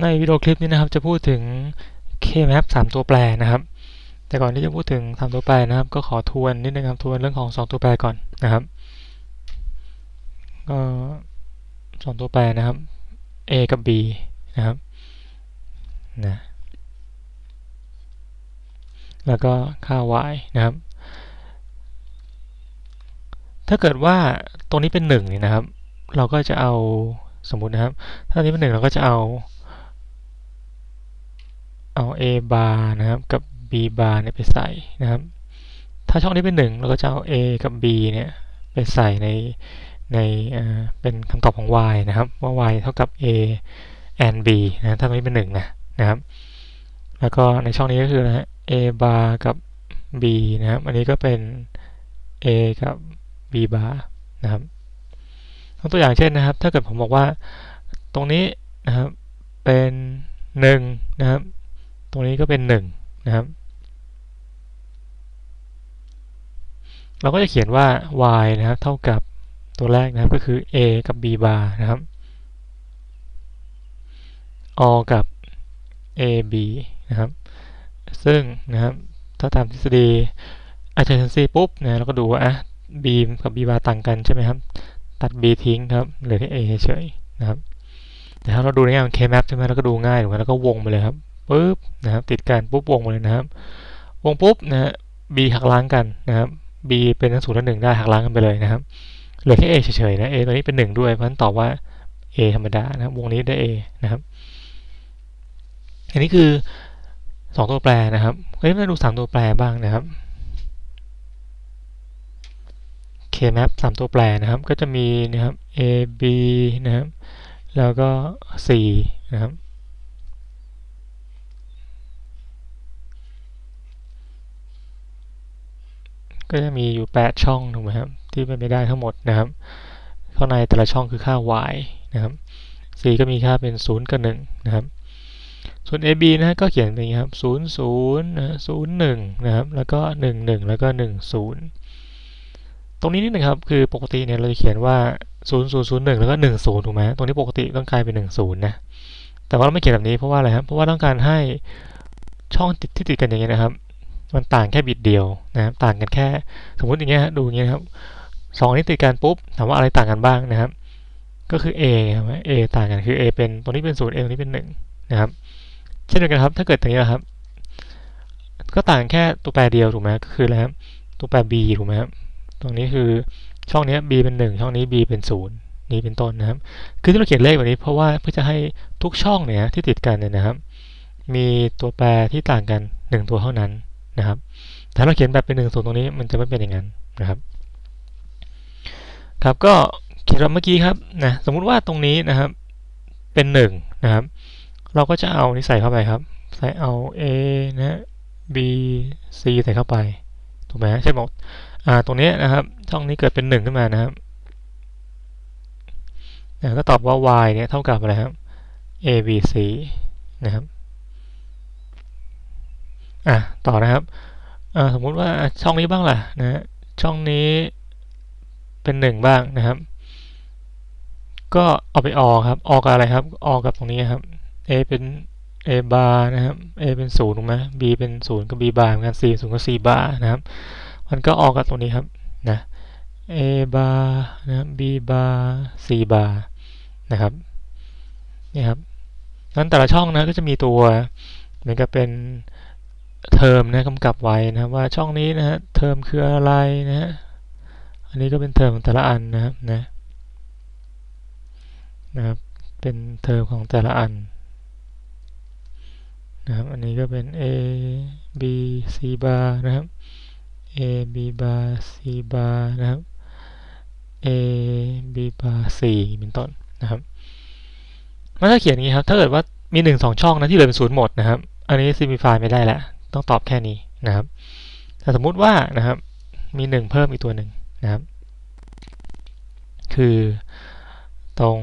ในวิดีโอคลิปนี้นะครับจะพูดถึง K-map 3 ตัวแปรนะครับ แต่ก่อนที่จะพูดถึง 3 ตัวแปรนะครับ ก็ขอทวนนิดนึงครับทวนเรื่องของ 2 ตัวแปรก่อนนะครับก็สองตัวแปรนะครับ A กับ B นะครับนะแล้วก็ค่า y นะครับ ถ้าเกิดว่าตรงนี้เป็น1นี่นะครับ เราก็จะเอาสมมุตินะครับ ถ้านี้เป็น1เราก็จะเอา เอา a bar นะครับกับ b bar เนี่ยไปใส่นะครับ ถ้าช่องนี้เป็น1เราก็จะเอา a กับ b เนี่ยไปใส่ในในเป็นคำตอบของ y นะครับว่า y เท่ากับ a and b นะถ้าตรงนี้เป็น1นะนะครับ แล้วก็ในช่องนี้ก็คือนะฮะ a bar กับ b นะครับอันนี้ก็เป็น a กับ b bar นะครับตัวอย่างเช่นนะครับ ถ้าเกิดผมบอกว่าตรงนี้นะครับเป็น1นะครับ รงนี้ก็เป็น1นะครับ เราก็จะเขียนว่า y นะครับ เท่ากับตัวแรกนะครับก็คือ a กับ b bar นะครับ all กับ ab นะครับ ซึ่งนะครับถ้าตามทฤษฎี adjacency ปุ๊บนะเราก็ดูว่าอะ b กับ b bar ต่างกันใช่ไหมครับ ตัด b ทิ้งครับเหลือแค่ a เฉยนะครับแต่ถ้าเราดูในงาน k-map ใช่ไหมเราก็ดูง่ายถูกไหมแล้วก็วงไปเลยครับ ปุ๊บนะครับติดกันปุ๊บวงมาเลยนะครับ วงปุ๊บนะฮะ b หักล้างกันนะครับ b เป็นทั้งศูนย์และหนึ่งได้หักล้างกันไปเลยนะครับเหลือแค่ a เฉยๆนะ a ตัวนี้เป็นหนึ่งด้วยเพราะฉะนั้นตอบว่า a ธรรมดานะครับวงนี้ได้ a นะครับ อันนี้คือสองตัวแปรนะครับเฮ้ยมาดูสามตัวแปรบ้างนะครับ k-map สามตัวแปรนะครับ ก็จะมีนะครับ a b นะครับ แล้วก็ c นะครับ ก็จะมีอยู่ 8 ช่องถูกไหมครับที่เป็นไปได้ทั้งหมดนะครับข้างในแต่ละช่องคือค่า y นะครับ c ก็มีค่าเป็น 0 กับ 1 นะครับ ส่วน ab นะก็เขียนเป็นอย่างนี้ครับ 0 0นะ0 1 นะครับ แล้วก็ 1 1 แล้วก็ 1 0 ตรงนี้นิดนึงครับ คือปกติเนี่ยเราจะเขียนว่า 0 0 0 1 แล้วก็ 1 0 ถูกไหมตรงนี้ปกติต้องกลายเป็น 1 0 นะ แต่ว่าเราไม่เขียนแบบนี้เพราะว่าอะไรครับ เพราะว่าต้องการให้ช่องติดที่ติดกันอย่างนี้นะครับ มันต่างแค่บิตเดียวนะครับต่างกันแค่สมมติอย่างเงี้ยดูอย่างเงี้ยครับสองนี้ติดกันปุ๊บถามว่าอะไรต่างกันบ้างนะครับ ก็คือ a ครับ a ต่างกันคือ a เป็นตรงนี้เป็นศูนย์ a ตรงนี้เป็นหนึ่งนะครับ เช่นเดียวกันครับ ถ้าเกิดอย่างนี้ครับ ก็ต่างแค่ตัวแปรเดียวถูกไหมก็คืออะไรครับตัวแปร b ถูกไหมครับตรงนี้คือช่องนี้ b เป็น 1 ช่องนี้ b เป็น0นี้เป็นต้นนะครับ คือที่เราเขียนเลขแบบนี้เพราะว่าเพื่อจะให้ทุกช่องเนี่ยที่ติดกันเนี่ยนะครับ มีตัวแปรที่ต่างกัน 1 ตัวเท่านั้น นะครับถ้าเราเขียนแบบเป็นหนึ่งส่วนตรงนี้มันจะไม่เป็นอย่างนั้นนะครับ ครับก็เขียนแบบเมื่อกี้ครับนะสมมุติว่าตรงนี้นะครับเป็นหนึ่งนะครับ เราก็จะเอานี้ใส่เข้าไปครับ ใส่เอา a นะ b c ใส่เข้าไปถูกไหมใช่ไหมอ่าตรงนี้นะครับ ช่องนี้เกิดเป็นหนึ่งขึ้นมานะครับก็ตอบว่า y เนี่ยเท่ากับอะไรครับ a b c นะครับ อะต่อนะครับสมมุติว่าช่องนี้บ้างล่ะนะช่องนี้เป็นหนึ่งบ้างนะครับ ก็เอาไปออกครับออกกับอะไรครับออกกับตรงนี้ครับ a เป็น a bar นะครับ a เป็นศูนย์ถูกไหม b เป็นศูนย์กับ b bar เหมือนกัน c ศูนย์กับ c bar นะครับ มันก็ออกกับตรงนี้ครับนะ a bar นะ b bar c bar นะครับนี่ครับนั้นแต่ละช่องนะก็จะมีตัวเหมือนกับเป็น เทอมนะกำกับไว้นะว่าช่องนี้นะฮะเทอมคืออะไรนะฮะอันนี้ก็เป็นเทอมของแต่ละอันนะครับนะนะครับเป็นเทอมของแต่ละอันนะครับอันนี้ก็เป็น a b c bar นะครับ a b bar c bar นะครับ a b bar c เป็นต้นนะครับมันถ้าเขียนอย่างนี้ครับถ้าเกิดว่ามี1 2ช่องนะที่เหลือเป็นศูนย์หมดนะครับ อันนี้ simplify ไม่ได้แล้ว ต้องตอบแค่นี้นะครับแต่สมมุติว่านะครับมีหนึ่งเพิ่มอีกตัวหนึ่งนะครับ คือตรง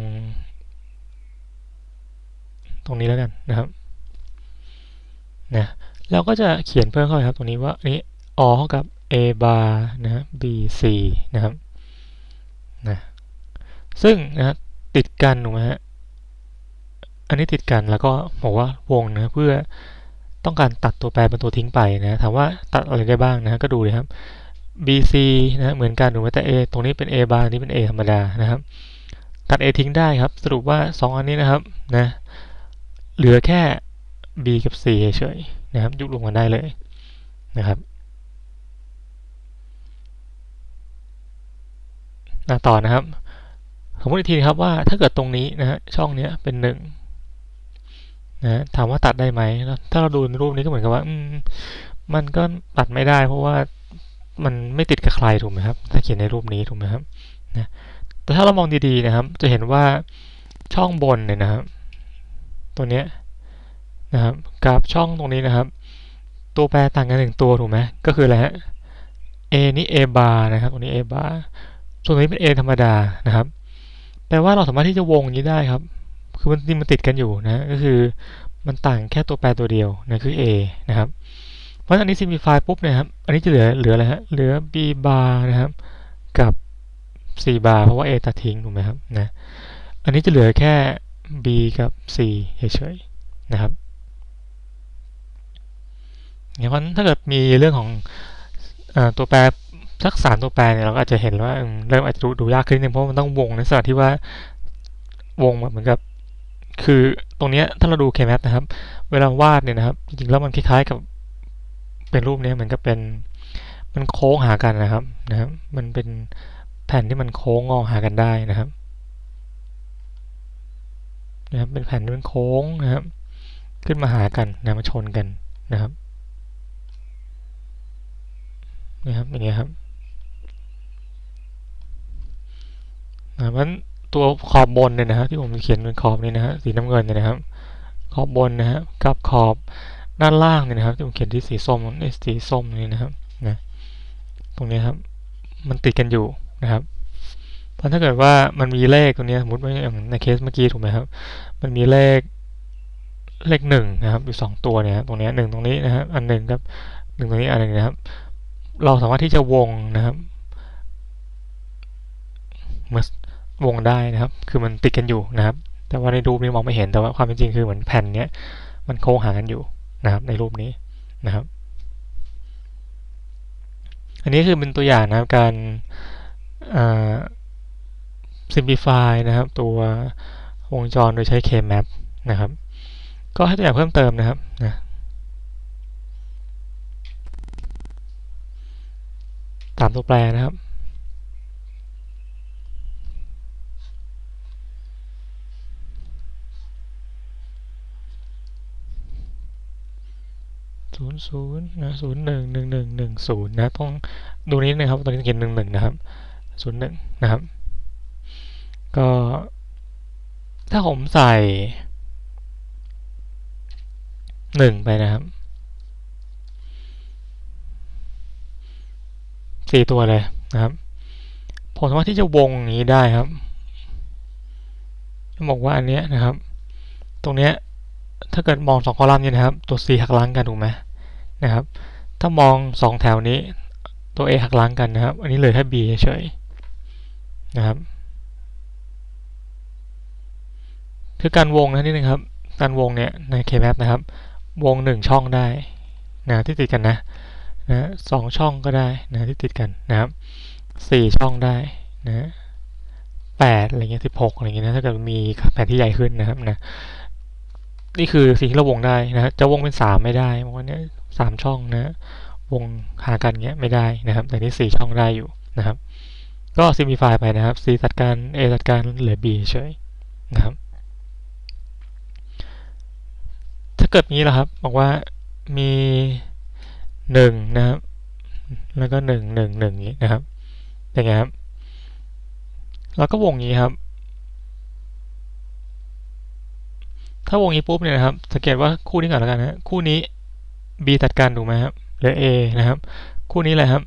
ตรงนี้แล้วกันนะครับนะเราก็จะเขียนเพิ่มเข้าไปครับ ตรงนี้ว่านี้ o เท่ากับ a bar นะ b c นะครับนะซึ่งนะติดกันถูกไหมฮะอันนี้ติดกันแล้วก็บอกว่าวงนะเพื่อ ต้องการตัดตัวแปรเป็นตัวทิ้งไปนะถามว่าตัดอะไรได้บ้างนะก็ดูเลยครับ BC นะเหมือนกันถูกไหมแต่ A ตรงนี้เป็น A บาร์นี้เป็น A ธรรมดานะครับ ตัด A ทิ้งได้ครับ สรุปว่า 2 อันนี้นะครับนะเหลือแค่ B กับ C เฉยๆนะครับยุบรวมกันได้เลยนะครับต่อนะครับสมมติอีกทีครับว่าถ้าเกิดตรงนี้นะฮะช่องนี้เป็นห นะถามว่าตัดได้ไหม ถ้าเราดูในรูปนี้ก็เหมือนกับว่ามันก็ตัดไม่ได้ เพราะว่ามันไม่ติดกับใครถูกไหมครับ ถ้าเขียนในรูปนี้ถูกไหมครับนะแต่ถ้าเรามองดีๆนะครับ จะเห็นว่าช่องบนเนี่ยนะครับ ตัวนี้นะครับกับช่องตรงนี้นะครับ ตัวแปรต่างกันหนึ่งตัวถูกไหมก็คืออะไรฮะ a นี่ a bar นะครับตรงนี้ a bar ส่วนนี้เป็น a ธรรมดานะครับ แปลว่าเราสามารถที่จะวงนี้ได้ครับ คือมันมันติดกันอยู่นะก็คือมันต่างแค่ตัวแปรตัวเดียวนะคือ a นะครับ เพราะอันนี้ simplify ปุ๊บนะครับ อันนี้จะเหลือเหลืออะไรฮะเหลือ b bar นะครับ กับ c bar เพราะว่า a ตัดทิ้งถูกไหมครับนะอันนี้จะเหลือแค่ b กับ c เฉยๆนะครับเพราะถ้าเกิดมีเรื่องของอตัวแปรสักสามตัวแปรเนี่ยเราก็อาจจะเห็นว่าเริ่มอาจจะดูดูยากขึ้นนึงเพราะมันต้องวงในสถานที่ว่าวงเหมือนกับ คือตรงนี้ถ้าเราดู KMAP นะครับ เวลาวาดเนี่ยนะครับ จริงๆแล้วมันคล้ายๆกับเป็นรูปนี้เหมือนกับเป็นมันโค้งหากันนะครับนะครับ มันเป็นแผ่นที่มันโค้งงอหากันได้นะครับนะครับ เป็นแผ่นที่มันโค้งนะครับ ขึ้นมาหากันนะมาชนกันนะครับนะครับอย่างเงี้ยครับนะเพราะ ตัวขอบบนเนี่ยนะครับที่ผมเขียนเป็นขอบนี้นะฮะสีน้ำเงินเนี่ยนะครับ ขอบบนนะฮะกับขอบด้านล่างเนี่ยนะครับที่ผมเขียนที่สีส้มนี่สีส้มนี่นะครับนะตรงนี้ครับ มันติดกันอยู่นะครับเพราะถ้าเกิดว่ามันมีเลขตรงนี้สมมติว่าอย่างในเคสเมื่อกี้ถูกไหมครับ มันมีเลขเลขหนึ่งนะครับอยู่สองตัวเนี่ยตรงนี้หนึ่งตรงนี้นะครับอันหนึ่งกับหนึ่งตรงนี้อันหนึ่งนะครับ เราสามารถที่จะวงนะครับเมื่อ วงได้นะครับ คือมันติดกันอยู่นะครับ แต่ว่าในรูปนี้มองไม่เห็นแต่ว่าความเป็นจริงคือเหมือนแผ่นเนี้ยมันโค้งหากันอยู่นะครับ ในรูปนี้นะครับ อันนี้คือเป็นตัวอย่างนะครับการ simplify นะครับ ตัววงจรโดยใช้ K-map นะครับ ก็ให้ตัวอย่างเพิ่มเติมนะครับนะตามตัวแปรนะครับ ศูนย์ศูนย์นะศูนย์หนึ่งหนึ่งหนึ่งหนึ่งศูนย์นะต้องดูนี้นะครับตอนนี้เขียนหนึ่งหนึ่งนะครับศูนย์หนึ่งนะครับ ก็ถ้าผมใส่หนึ่งไปนะครับสี่ตัวเลยนะครับ ผมสามารถที่จะวงอย่างนี้ได้ครับจะบอกว่าอันเนี้ยนะครับ ตรงเนี้ยถ้าเกิดมองสองคอลัมน์เนี่ยนะครับ ตัว C หักล้างกันถูกไหม นะครับ ถ้ามองสองแถวนี้ตัว A หักล้างกันนะครับ อันนี้เลยแค่ B เฉยๆนะครับ คือการวงนะนี่นะครับ การวงเนี่ยใน K-map นะครับ วงหนึ่งช่องได้นะที่ติดกันนะนะสองช่องก็ได้นะที่ติดกันนะครับสี่ช่องได้นะแปดอะไรเงี้ยสิบหกอะไรเงี้ยนะถ้าเกิดมีแผนที่ใหญ่ขึ้นนะครับนะนี่คือสิ่งที่เราวงได้นะจะวงเป็นสามไม่ได้เพราะว่านี้ สามช่องนะวงหากันเงี้ยไม่ได้นะครับ แต่นี่สี่ช่องได้อยู่นะครับ ก็ซิมิฟายไปนะครับ C จัดการ A จัดการเหลือ B เฉยนะครับ ถ้าเกิดนี้แหละครับ บอกว่ามีหนึ่งนะครับ แล้วก็หนึ่งหนึ่งหนึ่งนี้นะครับเป็นไงครับ แล้วก็วงนี้ครับ ถ้าวงนี้ปุ๊บเนี่ยนะครับ สังเกตว่าคู่นี้ก่อนแล้วกันนะคู่นี้ b ตัดกันถูกไหมครับเหลือ a นะครับ คู่นี้เลยครับ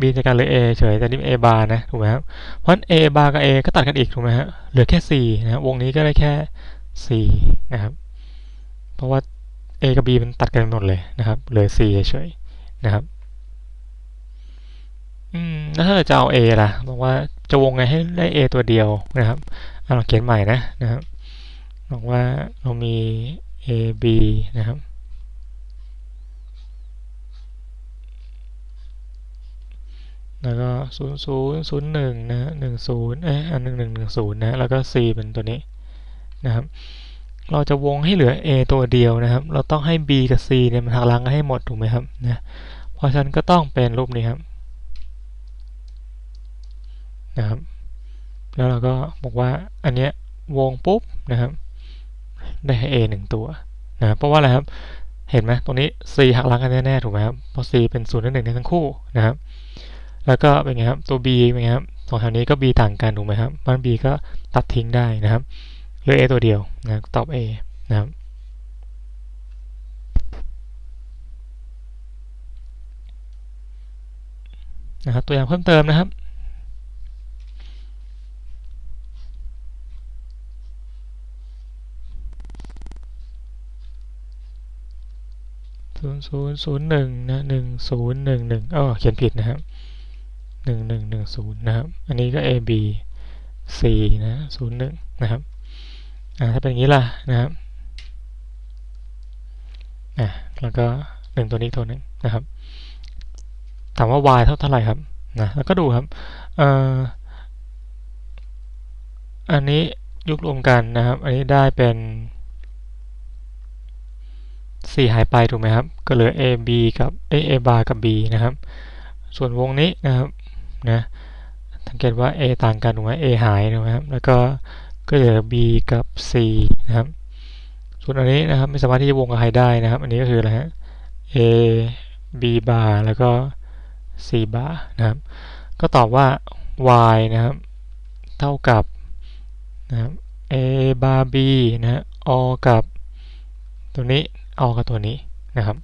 b จัดกันเหลือ a เฉยแต่นี่ a bar นะถูกไหมครับเพราะ a bar กับ a ก็ตัดกันอีกถูกไหมฮะเหลือแค่ c นะครับวงนี้ก็ได้แค่ c นะครับ เพราะว่า a กับ b มันตัดกันหมดเลยนะครับเหลือ c เฉยๆนะครับอืมแล้วถ้าจะเอา a ล่ะบอกว่าจะวงไงให้ได้ a ตัวเดียวนะครับเราเขียนใหม่นะนะครับบอกว่าเรามี a b นะครับ แล้วก็0 0 0 1นย์หนึ่งนะฮะ1 0เอ๊ะอัน1 1 1 0นะแล้วก็ c เป็นตัวนี้นะครับ เราจะวงให้เหลือ a ตัวเดียวนะครับ เราต้องให้ b กับ c เนี่ยมันหักล้างกันให้หมดถูกไหมครับนะเพราะฉะนั้นก็ต้องเป็นรูปนี้ครับนะครับแล้วเราก็บอกว่าอันเนี้ยวงปุ๊บนะครับ ได้ให้ a หนึ่งตัวนะเพราะว่าอะไรครับเห็นไหมตรงนี้ c หักล้างกันแน่ๆถูกไหมครับเพราะ c เป็น0และ1ในทั้งคู่นะครับ แล้วก็เป็นไงครับตัว b เป็นไงครับสองแถวนี้ก็ b ต่างกันถูกไหมครับมัน b ก็ตัดทิ้งได้นะครับเหลือ a ตัวเดียวนะตอบ a นะครับนะครับตัวอย่างเพิ่มเติมนะครับศูนย์ศูนย์ศูนย์หนึ่งนะหนึ่งศูนย์หนึ่งหนึ่งอ๋อเขียนผิดนะครับ หนึ่งหนึ่งหนึ่งศูนย์นะครับ อันนี้ก็ a b c นะศูนย์หนึ่งนะครับอ่าถ้าเป็นอย่างนี้ล่ะนะครับอะแล้วก็หนึ่งตัวนี้ตัวหนึ่งนะครับ ถามว่า y เท่าเท่าไหร่ครับนะแล้วก็ดูครับเอ่ออันนี้ยุกรวมกันนะครับ อันนี้ได้เป็น 4 หายไปถูกไหมครับ ก็เหลือ a b กับ a a bar กับ b นะครับ ส่วนวงนี้นะครับ นะสังเกตว่า a ต่างกันถูกไหม a หายถูกไหมครับ แล้วก็ก็เหลือ b กับ c นะครับ ส่วนอันนี้นะครับไม่สามารถที่จะวงกับใครได้นะครับ อันนี้ก็คืออะไรฮะ a b bar แล้วก็ c bar นะครับ ก็ตอบว่า y นะครับ เท่ากับนะครับ a bar b นะฮะ o กับตัวนี้ o กับตัวนี้นะครับ